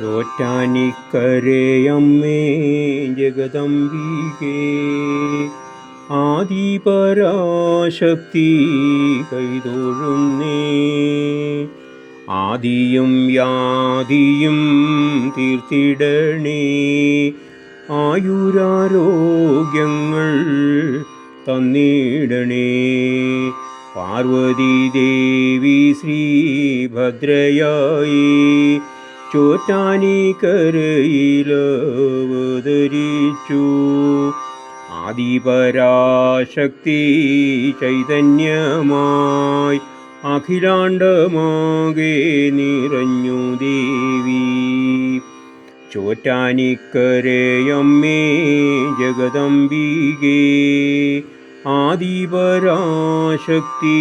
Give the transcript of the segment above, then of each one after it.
ചോറ്റാനിക്കരയമ്മേ ജഗദംബികേ. ആദിപരാശക്തി കൈതൊഴുന്നേ. ആദിയും യാദിയും തീർത്തിടണേ. ആയുരാരോഗ്യങ്ങൾ തന്നിടണേ. പാർവതി ദേവി ശ്രീഭദ്രയായി ചോറ്റാനിക്കരയിലവതരിച്ചു ആദിപരാശക്തി ചൈതന്യമായി അഖിലാണ്ടമാകെ നിറഞ്ഞു ദേവി. ചോറ്റാനിക്കരയമ്മേ ജഗദംബികേ ആദിപരാശക്തി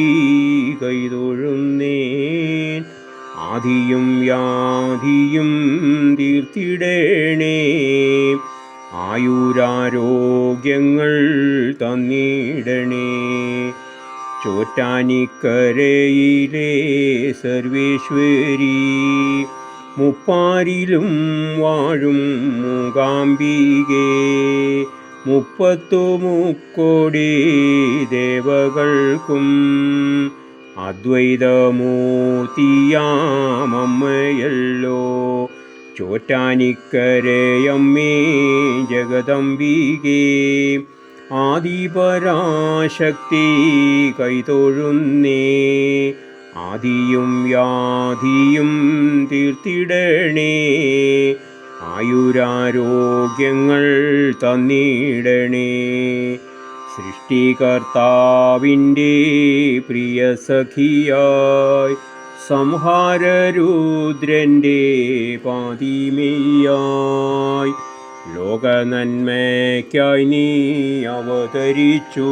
കൈതൊഴുന്നേൻ. ആദിയും വ്യാധിയും തീർത്തിടേണേ. ആയുരാരോഗ്യങ്ങൾ തന്നിടണേ. ചോറ്റാനിക്കരയിലെ സർവേശ്വരി മുപ്പാരിലും വാഴും മൂകാംബികേ. മുപ്പത്തു മുക്കോടി ദേവകൾക്കും അദ്വൈതമൂർത്തിയാമമ്മയല്ലോ. ചോറ്റാനിക്കരയമ്മേ ജഗദംബികേ. ആദിപരാശക്തി കൈതൊഴുന്നേ. ആദിയും വ്യാധിയും തീർത്തിടണേ. ആയുരാരോഗ്യങ്ങൾ തന്നിടണേ. സൃഷ്ടികർത്താവിന്റെ പ്രിയ സഖിയായി സംഹാരരുദ്രന്റെ പാതിമയായി ലോകനന്മയ്ക്കായി നീ അവതരിച്ചു.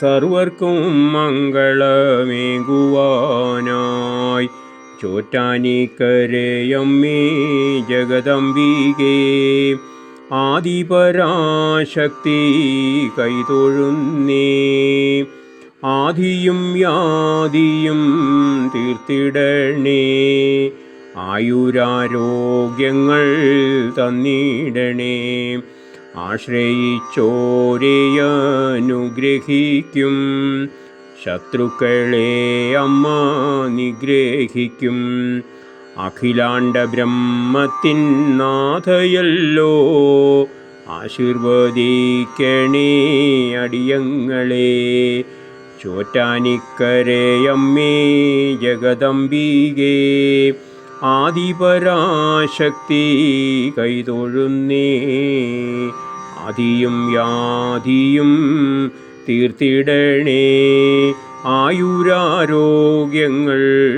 സർവർക്കും മംഗളമേകുവാനായി ചോറ്റാനിക്കരയമ്മേ ജഗദംബികേ. ആദിപരാശക്തി കൈതൊഴുന്നേ. ആദിയും യാദിയും തീർത്തിടണേ. ആയുരാരോഗ്യങ്ങൾ തന്നിടണേ. ആശ്രയിച്ചോരെയനുഗ്രഹിക്കും. ശത്രുക്കളെ അമ്മ നിഗ്രഹിക്കും. അഖിലാണ്ട ബ്രഹ്മത്തിൻ നാഥയല്ലോ ആശീർവദിക്കണേ അടിയങ്ങളെ. ചോറ്റാനിക്കരയമ്മേ ജഗദംബികേ. ആദിപരാശക്തി കൈതൊഴുന്നേ. ആദിയും യാദിയും തീർത്തിടണേ. ആയുരാരോഗ്യങ്ങൾ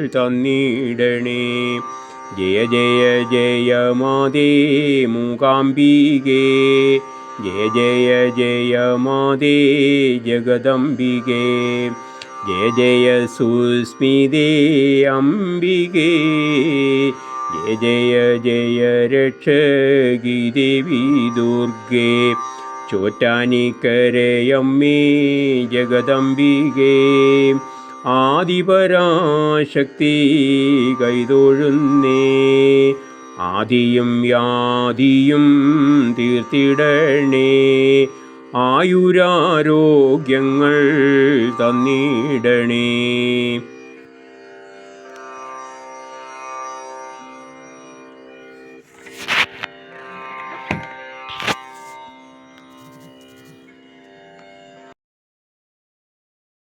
തന്നിടണേ. ജയ ജയ ജയ മാതേ മൂകാംബികേ. ജയ ജയ ജയ മാതേ ജഗദംബികേ. ജയ ജയ സുസ്മിതേ അംബികേ. ജയ ജയ ജയ രക്ഷകി ദേവി ദുർഗേ. ചോറ്റാനിക്കരയമ്മേ ജഗദംബികേ. ആദിപരാശക്തി കൈതൊഴുന്നേ ആദിയും യാദിയും തീർത്തിടണേ. ആയുരാരോഗ്യങ്ങൾ തന്നിടണേ.